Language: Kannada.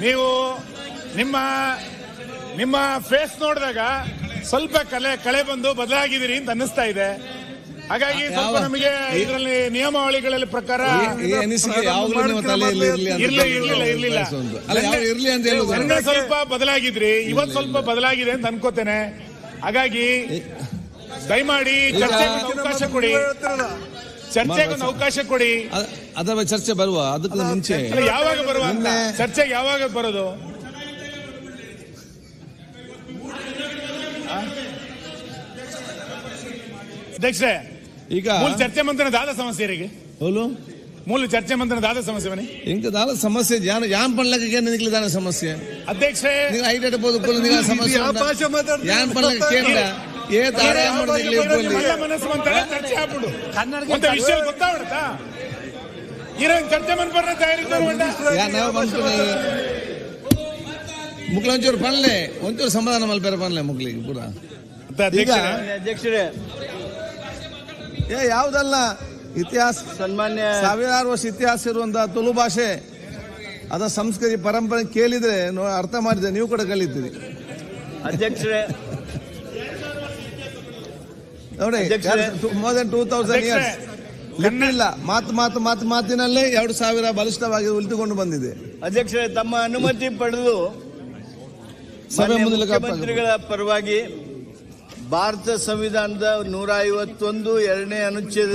ನೀವು ನಿಮ್ಮ ನಿಮ್ಮ ಫೇಸ್ ನೋಡಿದಾಗ ಸ್ವಲ್ಪ ಕಲೆ ಕಳೆ ಬಂದು ಬದಲಾಗಿದ್ದೀರಿ ಅಂತ ಅನ್ನಿಸ್ತಾ ಇದೆ. ಹಾಗಾಗಿ ಸ್ವಲ್ಪ ನಮಗೆ ಇದರಲ್ಲಿ ನಿಯಮಾವಳಿಗಳಲ್ಲಿ ಪ್ರಕಾರ ಇರ್ಲಿಲ್ಲ, ಸ್ವಲ್ಪ ಬದಲಾಗಿದ್ರಿ ಇವತ್ತು ಸ್ವಲ್ಪ ಬದಲಾಗಿದೆ ಅಂತ ಅನ್ಕೋತೇನೆ. ಹಾಗಾಗಿ ದಯಮಾಡಿ ಚರ್ಚೆಗೆ ಒಂದು ಅವಕಾಶ ಕೊಡಿ. ಚರ್ಚೆಗೆ ಒಂದು ಅವಕಾಶ ಕೊಡಿ ಅದ- ಅದರ ಚರ್ಚೆ ಬರುವ ಅದಕ್ಕೂ ಮುಂಚೆ ಯಾವಾಗ ಬರುವ ಅಂತ ಚರ್ಚೆಗೆ ಯಾವಾಗ ಬರೋದು? ಅಧ್ಯಕ್ಷರೇ ಈಗ ಮೂಲ ಚರ್ಚೆ ಮಂತ್ರದ ದಾದ ಸಮಸ್ಯೆ ರೀ ಹೌದು ಮೂಲ ಚರ್ಚೆ ಮಂತ್ರದ ದಾದ ಸಮಸ್ಯೆ ಮನೆ ಇಂಕ ದಾದ ಸಮಸ್ಯೆ ಯಾನ್ ಯಾನ್ ಪಣ್ಲಕ್ಕೆ ನಿನಗೆ ದಾನ ಸಮಸ್ಯೆ ಅಧ್ಯಕ್ಷರೇ ನೀವು ಐಟ್ ಇಡಬಹುದು ಸಮಸ್ಯೆ? ಯಾನ್ ಪಣ್ಲಕ್ಕೆ ಕೇಂದ್ರ ಏ ದಾರ ಮನಸ್ಸು ಚರ್ಚೆ ಆಗ್ಬಿಡು ವಿಷಯ ಗೊತ್ತಾಗ್ಬಿಡುತ್ತಾ ಚರ್ಚೆ ಮುಕ್ಲ ಒಂಚೂರು ಪಣ್ಲೆ ಒಂಚೂರು ಸಮಾಧಾನ ಮಲ್ಪೇರ ಪಣ್ಲೆ ಮುಗ್ಲಿಗೆ ಪೂರ ಅಧ್ಯಕ್ಷರೇ, ಏ ಯಾವ್ದಲ್ಲ ಇತಿಹಾಸ ಸನ್ಮಾನ್ಯ ಸಾವಿರಾರು ವರ್ಷ ಇತಿಹಾಸ ಇರುವಂತಹ ತುಳು ಭಾಷೆ ಅದ ಸಂಸ್ಕೃತಿ ಪರಂಪರೆ ಕೇಳಿದ್ರೆ ನೋ- ಅರ್ಥ ಮಾಡಿದ್ರೆ ನೀವು ಕೂಡ ಕಲಿತೀರಿ ಅಧ್ಯಕ್ಷರೇ ನೋಡಿ. More than two thousand years ಲಿಟ್ಟಿಲ್ಲ ಇಲ್ಲ ಮಾತು ಮಾತು ಮಾತು ಮಾತಿನಲ್ಲೇ ಎರಡು ಸಾವಿರ ಬಲಿಷ್ಠವಾಗಿ ಉಳಿದುಕೊಂಡು ಬಂದಿದೆ. ಅಧ್ಯಕ್ಷರೇ ತಮ್ಮ ಅನುಮತಿ ಪಡೆದು ಮುಖ್ಯಮಂತ್ರಿಗಳ ಪರವಾಗಿ ಭಾರತ ಸಂವಿಧಾನದ ನೂರ ಐವತ್ತೊಂದು ಎರಡನೇ ಅನುಚ್ಛೇದ